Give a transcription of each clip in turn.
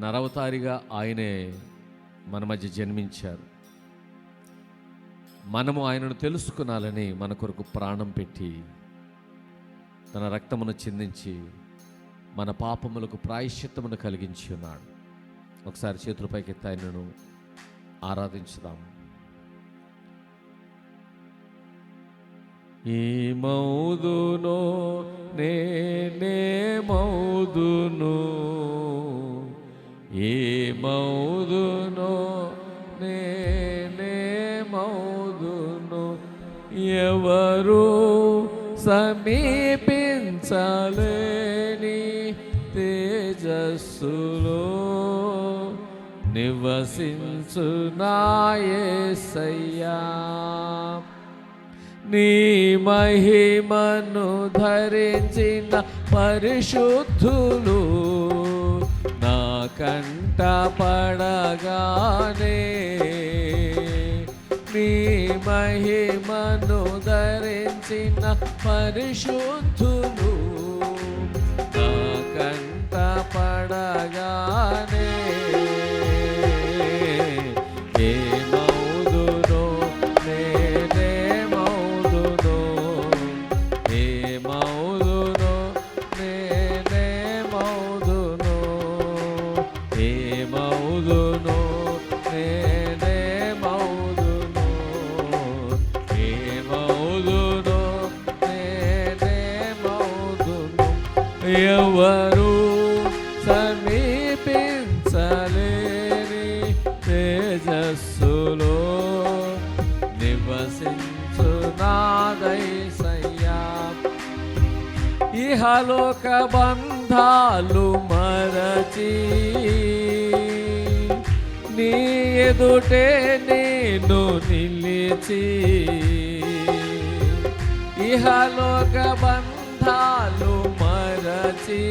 నరవతారిగా ఆయనే మన మధ్య జన్మించారు. మనము ఆయనను తెలుసుకునాలని మన కొరకు ప్రాణం పెట్టి తన రక్తమును చిందించి మన పాపములకు ప్రాయశ్చిత్తమును కలిగించి ఉన్నాడు. ఒకసారి చేతులపైకి ఎత్తి ఆయనను ఆరాధించుదాం. ఈ మౌదును నేనే మౌదును. ఎవరు సమీపించలేని తేజస్సులో నివసించు నాయసయ్యా నీ మహిమను ధరించిన పరిశుద్ధులు నా కంట పడగానే నీ మహిమను ధరించిన పరిశుద్ధులు నాకంత పడగానే ఎవరు సమీపించలేని తేజస్సులో నివసించు నాదైసయ్యా ఇహలోక బంధాలు మరచి నీ ఎదుటే నేను నిలిచి ఇహలోక బంధాలు మరచి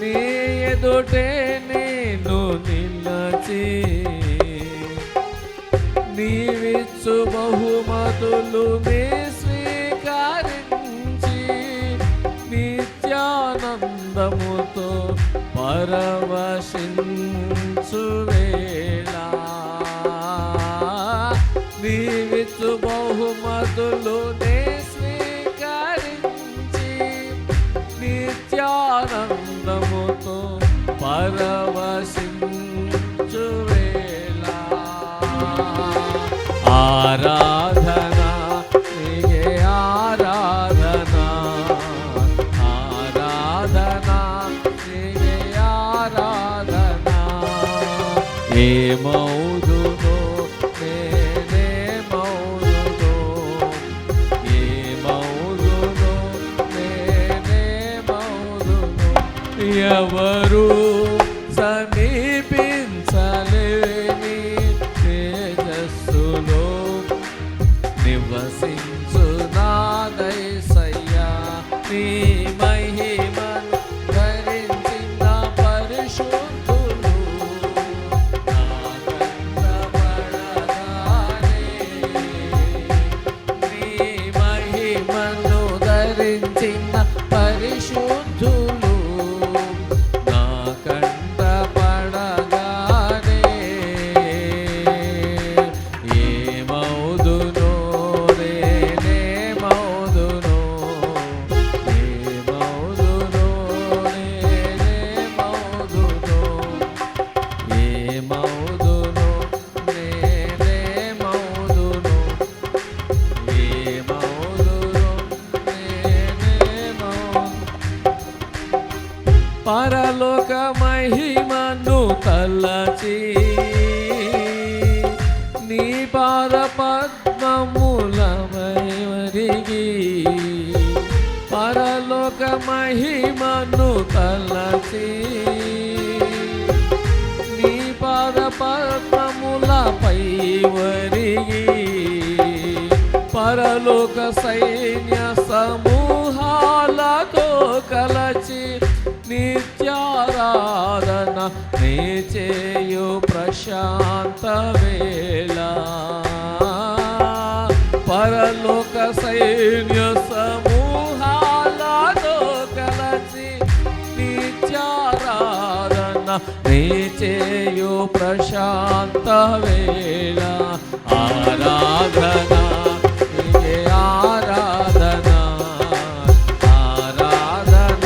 నీ ఎదుటే నేను నిలచి నీవిచ్చు బహుమతులు నీ స్వీకరించి నిత్యానందముతో పరవశించువే. Irmão పరిశుద్ధులు పద్మములమరిగి పరలోక మహిమను తలచి నీ పాద పద్మములపై వరిగి పరలోక సైన్య సమూహాలతో కలచి ప్రశాంత వేళ ఆరాధన ఆరాధన ఆరాధన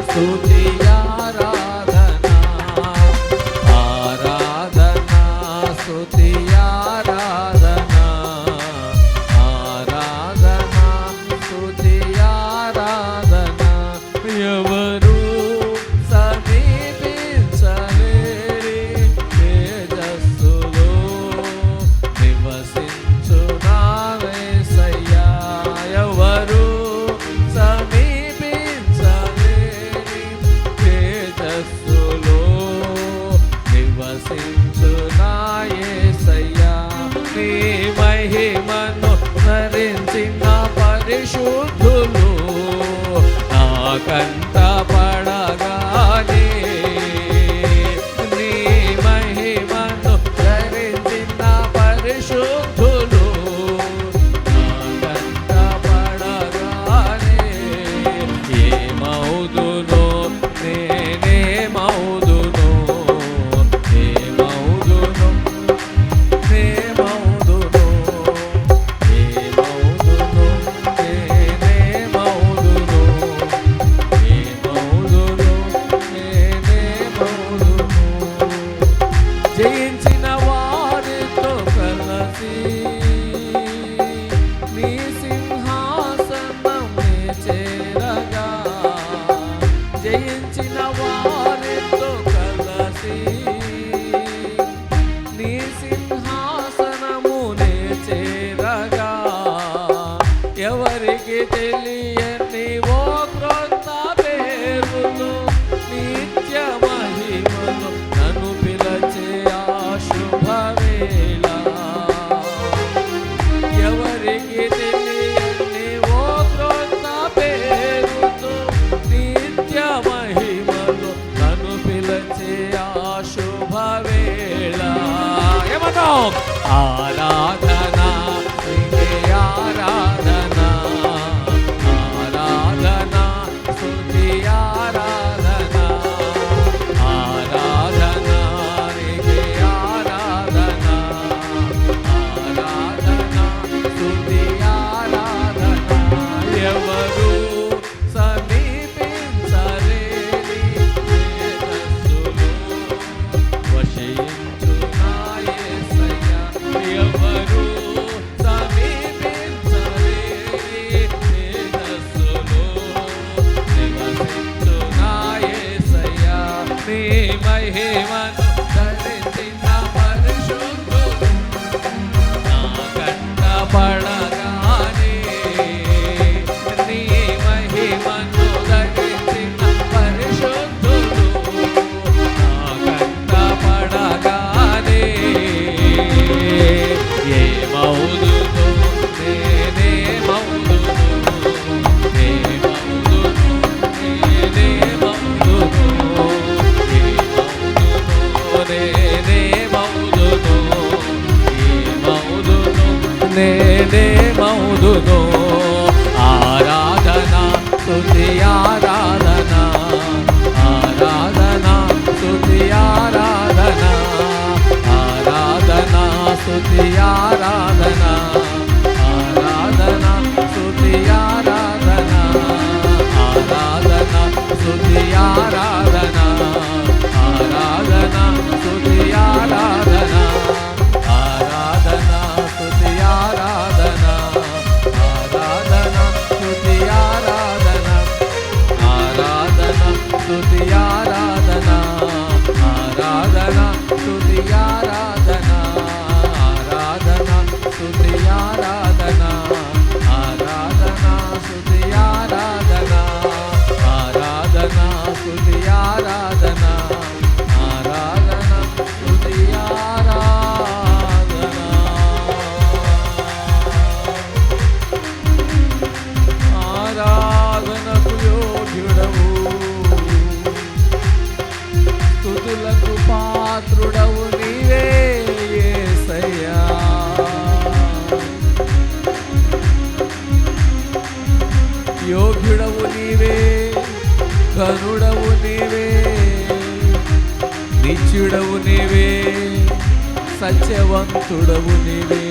స్థుతి ఆరాధన ఆరాధన స్థుతి ఆరాధన ఆరాధన స్థుతి ఆరాధన 拜 జయించిన వారితో కలసి నీ సింహాసనం చేరగా. జయించిన వారితో కలసి నీ సింహాసనము చేరగా. ఎవరికి తెలియని ఓ క్రొత్త పేరులు నీ శుభవేళ. ఏమంటాం ఆరాధన me, my Heman. দিয়া స్తుతి ఆరాధనా. వంతుడవు నీవే.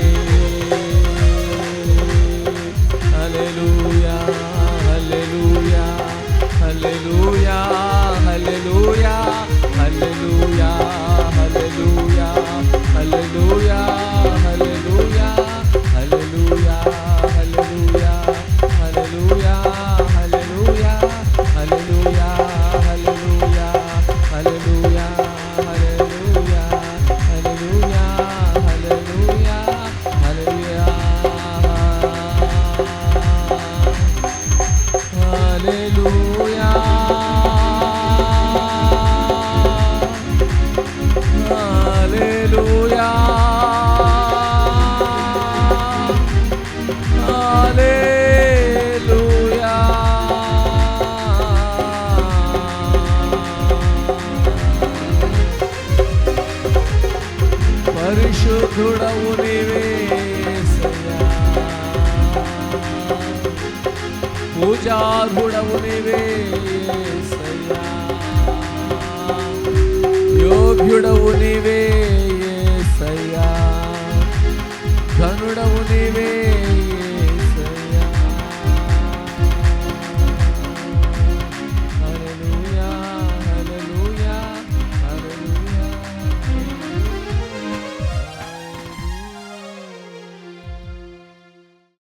పూజార్హుడవు నీవే యేసయ్యా. యోగ్యుడవు నీవే